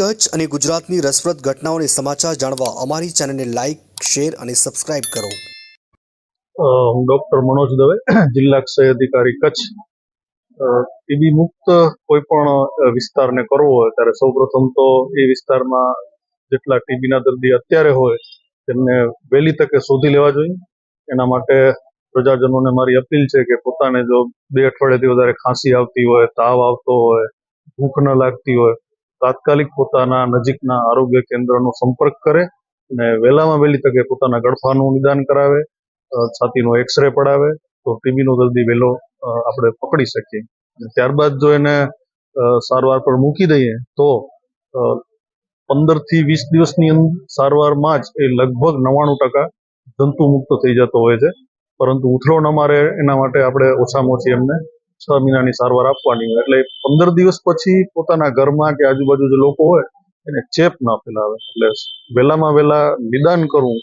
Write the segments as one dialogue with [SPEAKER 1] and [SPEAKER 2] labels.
[SPEAKER 1] કચ્છ અને ગુજરાતની રસપ્રદ ઘટનાઓને સમાચાર જાણવા અમારી ચેનલને લાઇક શેર અને સબસ્ક્રાઇબ કરો.
[SPEAKER 2] હું ડોક્ટર મનોજ દવે, જિલ્લા ક્ષય અધિકારી કચ્છ. ટીબી મુક્ત કોઈ પણ વિસ્તારને કરવો હોય, ત્યારે સૌપ્રથમ તો એ વિસ્તારમાં જેટલા ટીબીના દર્દી અત્યારે હોય, તેમને વહેલી તકે શોધી લેવા જોઈએ. એના માટે પ્રજાજનોને મારી અપીલ છે કે પોતાને જો બે અઠવાડિયાથી વધારે ખાંસી આવતી હોય, તાવ આવતો હોય, ભૂખ ન લાગતી હોય તાત્કાલિક પોતાના નજીકના આરોગ્ય કેન્દ્રનો સંપર્ક કરે અને વહેલામાં વહેલી તકે પોતાના ગળફાનું નિદાન કરાવે છાતીનો એક્સરે પડાવે, તો ટીબીનો દર્દી વહેલો આપણે પકડી શકીએ. ત્યારબાદ જો એને સારવાર પર મૂકી દઈએ, તો પંદરથી વીસ દિવસની સારવારમાં જ એ લગભગ નવ્વાણું ટકા જંતુ મુક્ત થઈ જતો હોય છે. પરંતુ ઉથલો ન મારે એના માટે આપણે ઓછામાં ઓછી એમને છ મહિનાની સારવાર આપવાની હોય. એટલે પંદર દિવસ પછી પોતાના ઘરમાં કે આજુબાજુ જે લોકો હોય, એને ચેપ ના ફેલાવે. એટલે વહેલામાં વહેલા નિદાન કરવું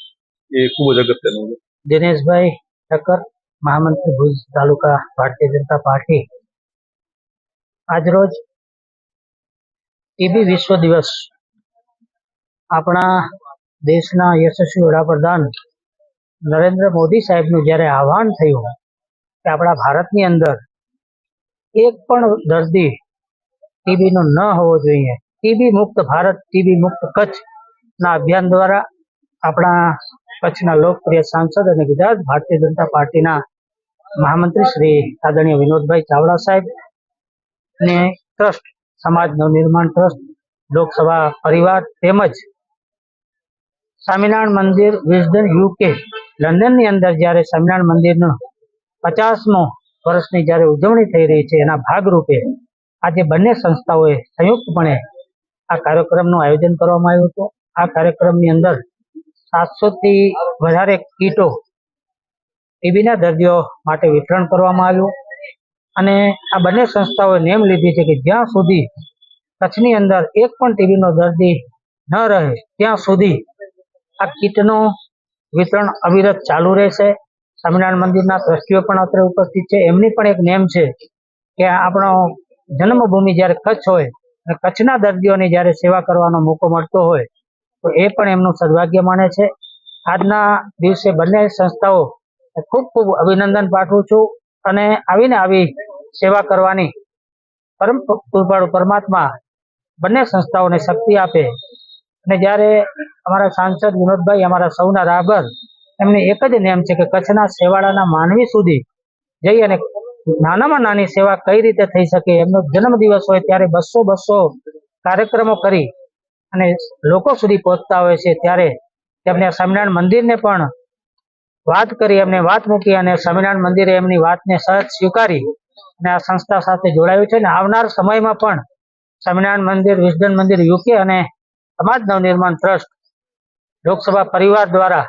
[SPEAKER 2] એ ખૂબ જ અગત્યનું છે.
[SPEAKER 3] દિનેશભાઈ ઠક્કર, મહામંત્રી ભુજ તાલુકા ભારતીય જનતા પાર્ટી. આજરોજ ટીબી વિશ્વ દિવસ. આપણા દેશના યશસ્વી વડાપ્રધાન નરેન્દ્ર મોદી સાહેબનું જ્યારે આહવાન થયું કે આપણા ભારતની અંદર એક પણ દર્દી ટીબીનો ન હોવો જોઈએ. ટીબી મુક્ત ભારત ટીબી મુક્ત કચ્છ ના અભિયાન દ્વારા આપણા કચ્છના લોકપ્રિય સાંસદ અને ગુજરાત ભારતીય જનતા પાર્ટીના મહામંત્રી શ્રી આદરણીય વિનોદભાઈ ચાવડા સાહેબ ને ટ્રસ્ટ સમાજ નવનિર્માણ ટ્રસ્ટ, લોકસભા પરિવાર તેમજ સ્વામિનારાયણ મંદિર વિઝડન યુકે લંડનની અંદર જ્યારે સ્વામિનારાયણ મંદિરનો પચાસમો વર્ષની જ્યારે ઉજવણી થઈ રહી છે, એના ભાગરૂપે આજે બંને સંસ્થાઓએ સંયુક્તપણે આ કાર્યક્રમનું આયોજન કરવામાં આવ્યું હતું. આ કાર્યક્રમની અંદર સાતસોથી વધારે કીટો ટીબીના દર્દીઓ માટે વિતરણ કરવામાં આવ્યું અને આ બંને સંસ્થાઓએ નેમ લીધી છે કે જ્યાં સુધી કચ્છની અંદર એક પણ ટીબીનો દર્દી ન રહે, ત્યાં સુધી આ કીટનું વિતરણ અવિરત ચાલુ રહેશે. સ્વામિનારાયણ મંદિરના ટ્રસ્ટીઓ પણ અત્રે ઉપસ્થિત છે. એમની પણ એક નેમ છે કે આપણો જન્મભૂમિ જ્યારે કચ્છ હોય અને કચ્છના દર્દીઓની જ્યારે સેવા કરવાનો મોકો મળતો હોય, તો એ પણ એમનું સદભાગ્ય માને છે. આજના દિવસે બંને સંસ્થાઓ ખૂબ ખૂબ અભિનંદન પાઠવું છું અને આવીને આવી સેવા કરવાની પરમ કૃપાળુ પરમાત્મા બંને સંસ્થાઓને શક્તિ આપે. અને જ્યારે અમારા સાંસદ વિનોદભાઈ, અમારા સૌના રાબર એમની એક જ નેમ છે કે કચ્છના છેવાડાના માનવી સુધી જઈ અને નાનામાં નાની સેવા કઈ રીતે થઈ શકે, એમનો જન્મદિવસ હોય ત્યારે બસો બસો કાર્યક્રમો કરી અને લોકો સુધી પહોંચતા હોય છે ત્યારે તેમને સ્વામિનારાયણ મંદિરને પણ વાત કરી, એમને વાત મૂકી અને સ્વામિનારાયણ મંદિરે એમની વાતને સહજ સ્વીકારી અને આ સંસ્થા સાથે જોડાયું છે અને આવનાર સમયમાં પણ સ્વામિનારાયણ મંદિર, વિસર્જન મંદિર યુકે અને સમાજ નવનિર્માણ ટ્રસ્ટ લોકસભા પરિવાર દ્વારા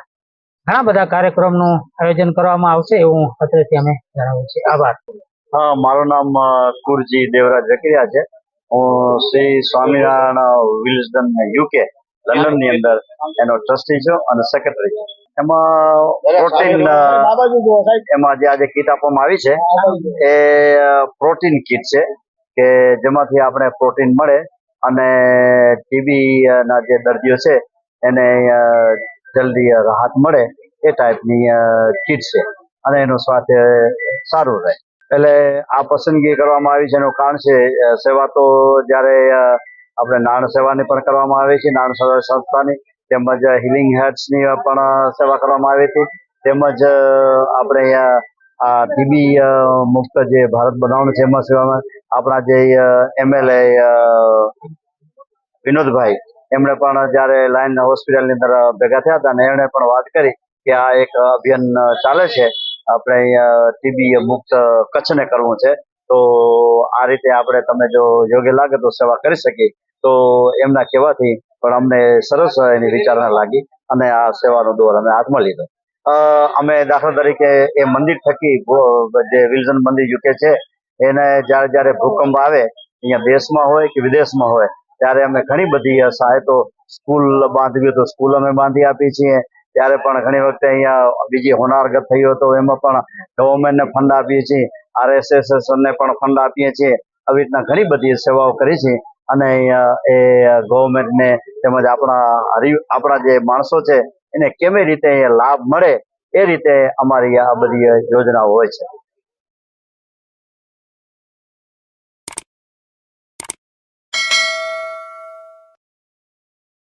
[SPEAKER 3] ઘણા બધા કાર્યક્રમનું આયોજન કરવામાં આવશે એવું અત્રેથી અમે જણાવ્યું છે. આભાર.
[SPEAKER 4] હા મારું નામ કુરજી દેવરાજ જકરિયા છે. હું શ્રી સ્વામિનારાયણ વિલ્સડન યુકે લંડનની અંદર એનો ટ્રસ્ટી છું અને સેક્રેટરી છું. એમાં પ્રોટીન એમાં જે આજે કીટ આપવામાં આવી છે એ પ્રોટીન કીટ છે કે જેમાંથી આપણે પ્રોટીન મળે અને ટીબી ના જે દર્દીઓ છે એને જલ્દી રાહત મળે એ ટાઈપની કીટ છે. અને એનું સ્વાસ્થ્ય સારું રહે. એટલે આ પસંદગી કરવામાં આવી છે, એનું કારણ છે સેવા તો જ્યારે આપણે નાણ સેવાની પણ કરવામાં આવી છે, નાણ સેવા સંસ્થાની, તેમજ હિલિંગ હેડ્સની પણ સેવા કરવામાં આવી હતી. તેમજ આપણે અહીંયા આ ટીબી મુક્ત જે ભારત બનાવવાનું છે, એમાં સેવામાં આપણા જે એમએલએ વિનોદભાઈ એમણે પણ જ્યારે લાયન હોસ્પિટલની અંદર ભેગા થયા હતા અને એમણે પણ વાત કરી કે આ એક અભિયાન ચાલે છે. આપણે અહીંયા ટીબી મુક્ત કચ્છને કરવું છે. તો આ રીતે આપણે તમે જો યોગ્ય લાગે તો સેવા કરી શકીએ. તો એમના કહેવાથી પણ અમને સરસ એની વિચારણા લાગી અને આ સેવાનો દોર અમે હાથમાં લીધો. અમે દાખલા તરીકે એ મંદિર થકી જે વિલ્સન મંદિર યુકે છે, એને જ્યારે જ્યારે ભૂકંપ આવે, અહીંયા દેશમાં હોય કે વિદેશમાં હોય ત્યારે અમે ઘણી બધી સહાયતો સ્કૂલ બાંધવી તો સ્કૂલ અમે બાંધી આપી છીએ. ત્યારે પણ ઘણી વખતે અહીંયા બીજી હોનારગત થઈ હોય તો એમાં પણ ગવર્મેન્ટને ફંડ આપીએ છીએ. આરએસએસ ને પણ ફંડ આપીએ છીએ. આવી રીતના ઘણી બધી સેવાઓ કરી છે. અને એ ગવર્મેન્ટને તેમજ આપણા આપણા જે માણસો છે, એને કેવી રીતે લાભ મળે એ રીતે અમારી આ બધી યોજનાઓ હોય છે.